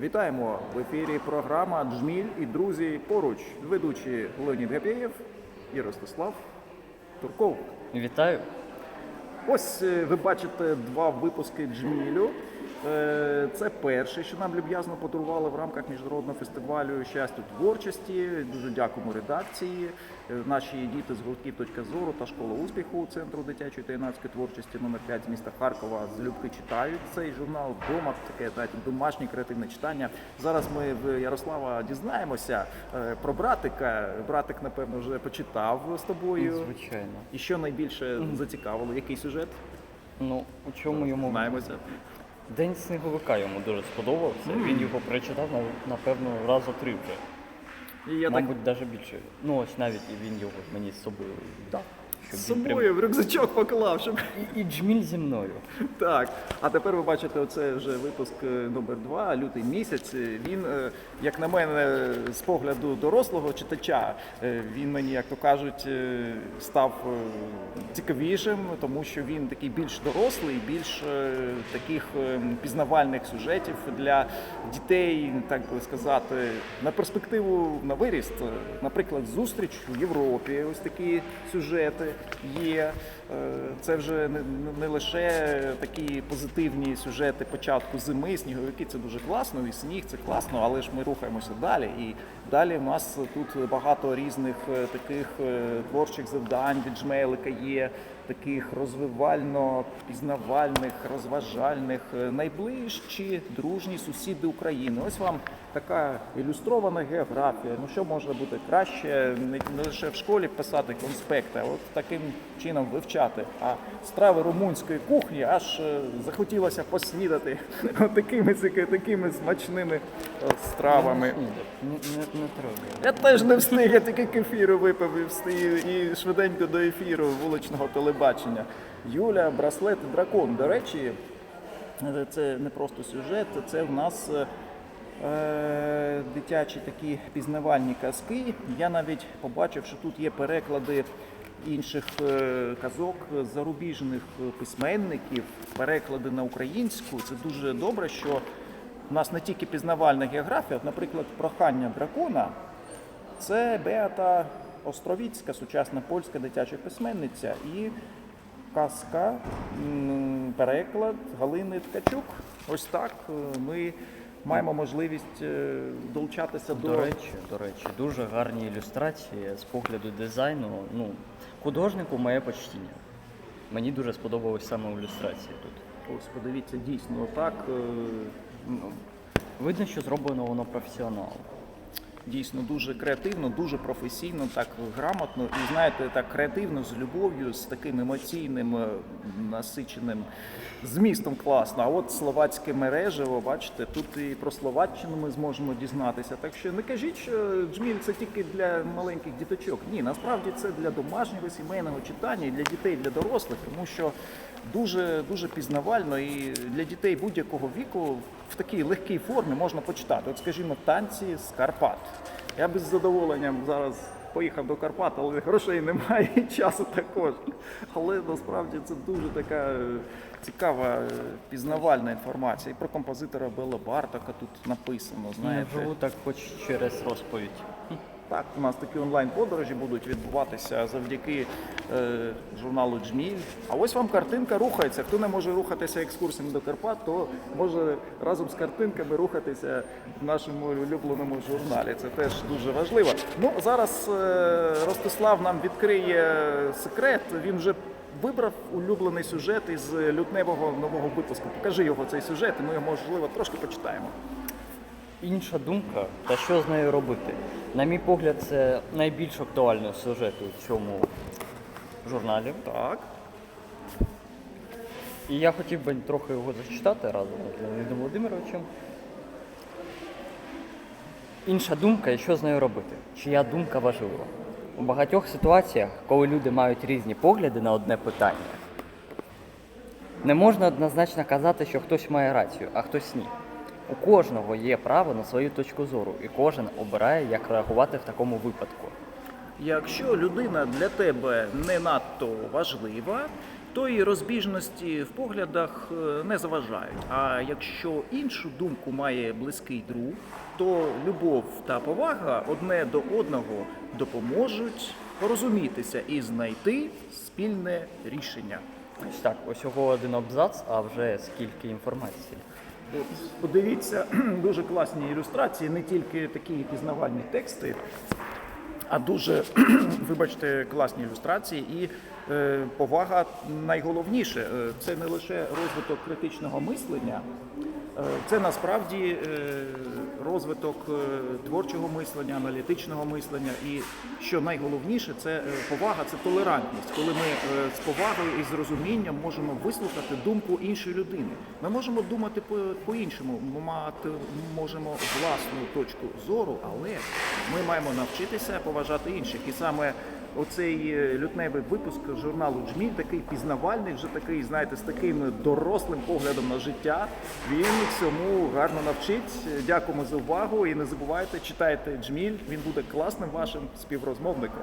Вітаємо в ефірі програма Джміль і друзі поруч. Ведучі Леонід Гапєєв і Ростислав Турков. Вітаю. Ось е, ви бачите два випуски Джмілю. Е, Це перший, що нам люб'язно подарували в рамках міжнародного фестивалю щастя творчості. Дуже дякуємо редакції. Е, Наші діти з гуртків «Точка зору та школа успіху Центру дитячої та юнацької творчості номер 5 з міста Харкова залюбки читають цей журнал вдома. Таке знаєте, домашнє креативне читання. Зараз ми в Ярослава дізнаємося е, про братика. Братик, напевно, вже почитав з тобою. Звичайно. І що найбільше зацікавило? Який сюжет? Ну, у чому йому Знаємося. День сніговика йому дуже сподобався. Він його прочитав на- напевно раза три вже. І я Мабуть, навіть більше. Ну ось навіть і він його мені з собою дав. Щоб з він прям- собою в рюкзачок поклав, щоб І, і джміль зі мною. так. А тепер ви бачите, оце вже випуск е, номер 2 лютий місяць. Е, Він, е, як на мене, з погляду дорослого читача, е, він мені, як то кажуть, е, став е, цікавішим, тому що він такий більш дорослий, більш е, таких е, пізнавальних сюжетів для дітей, так би сказати, на перспективу на виріст. Наприклад, зустріч в Європі. Ось такі сюжети є. Е, Це вже не, лише такі позитивні сюжети початку зими, сніговики це дуже класно, і сніг це класно, але ж ми рухаємося далі. І далі в нас тут багато різних е, таких е, творчих завдань від жмелика є, таких розвивально-пізнавальних, розважальних, Е, найближчі дружні сусіди України. Ось вам така ілюстрована географія. Ну що може бути краще не, лише в школі писати конспекти, а от таким чином вивчати. А страви румунської кухні аж е, захотілося поснідати такими такими смачними е, стравами. Не, не, не треба. Я теж не встиг, я тільки кефіру випив і встиг і швиденько до ефіру вуличного телебачення. Юля, браслет дракон. До речі, е, це не просто сюжет, це в нас е, е, дитячі такі пізнавальні казки. Я навіть побачив, що тут є переклади інших е, казок зарубіжних письменників, переклади на українську. Це дуже добре, що у нас не тільки пізнавальна географія, наприклад, прохання дракона. Це Беата Островіцька, сучасна польська дитяча письменниця і казка, переклад Галини Ткачук. Ось так е, ми маємо можливість е, долучатися до, До речі, до речі, дуже гарні ілюстрації з погляду дизайну. Ну, художнику моє почтіння. Мені дуже сподобалось саме ілюстрації тут. Ось подивіться, дійсно так. е, Ну, видно, що зроблено воно професіоналом. Дійсно дуже креативно, дуже професійно, так грамотно і знаєте, так креативно з любов'ю, з таким емоційним е, насиченим змістом класно. А от словацьке мережево, бачите, тут і про Словаччину ми зможемо дізнатися. Так що не кажіть, що джміль це тільки для маленьких діточок. Ні, насправді це для домашнього сімейного читання і для дітей, для дорослих, тому що дуже дуже пізнавально і для дітей будь-якого віку в такій легкій формі можна почитати. От, скажімо, танці з Карпат. Я би з задоволенням зараз поїхав до Карпат, але грошей немає і часу також. Але насправді це дуже така цікава е, пізнавальна інформація. І про композитора Бела Бартака тут написано. Знаєте, Живу так хоч через розповідь. Так, у нас такі онлайн-подорожі будуть відбуватися завдяки е, журналу Джміль. А ось вам картинка рухається. Хто не може рухатися екскурсіями до Карпат, то може разом з картинками рухатися в нашому улюбленому журналі. Це теж дуже важливо. Ну зараз е, Ростислав нам відкриє секрет. Він вже вибрав улюблений сюжет із лютневого нового випуску. Покажи його цей сюжет, і ми можливо трошки почитаємо. Інша думка, та що з нею робити? На мій погляд, це найбільш актуальний сюжет у цьому журналі. Так. І я хотів би трохи його зачитати разом з Леонідом Володимировичем. Інша думка, і що з нею робити? Чия думка важлива? У багатьох ситуаціях, коли люди мають різні погляди на одне питання, не можна однозначно казати, що хтось має рацію, а хтось ні. У кожного є право на свою точку зору, і кожен обирає, як реагувати в такому випадку. Якщо людина для тебе не надто важлива, то і розбіжності в поглядах е, не заважають. А якщо іншу думку має близький друг, то любов та повага одне до одного допоможуть порозумітися і знайти спільне рішення. Ось так, усього один абзац, а вже скільки інформації. Подивіться, дуже класні ілюстрації, не тільки такі пізнавальні тексти, а дуже, вибачте, класні ілюстрації і е, повага найголовніше. Е, Це не лише розвиток критичного мислення, е, це насправді розвиток е, творчого мислення, аналітичного мислення. І що найголовніше, це е, повага, це толерантність, коли ми е, з повагою і з розумінням можемо вислухати думку іншої людини. Ми можемо думати по- по-іншому, ми мати можемо власну точку зору, але ми маємо навчитися поважати інших. І саме оцей е, лютневий випуск журналу Джміль такий пізнавальний, вже такий, знаєте, з таким дорослим поглядом на життя. Він цьому гарно навчить. Дякуємо за увагу і не забувайте, читайте Джміль. Він буде класним вашим співрозмовником.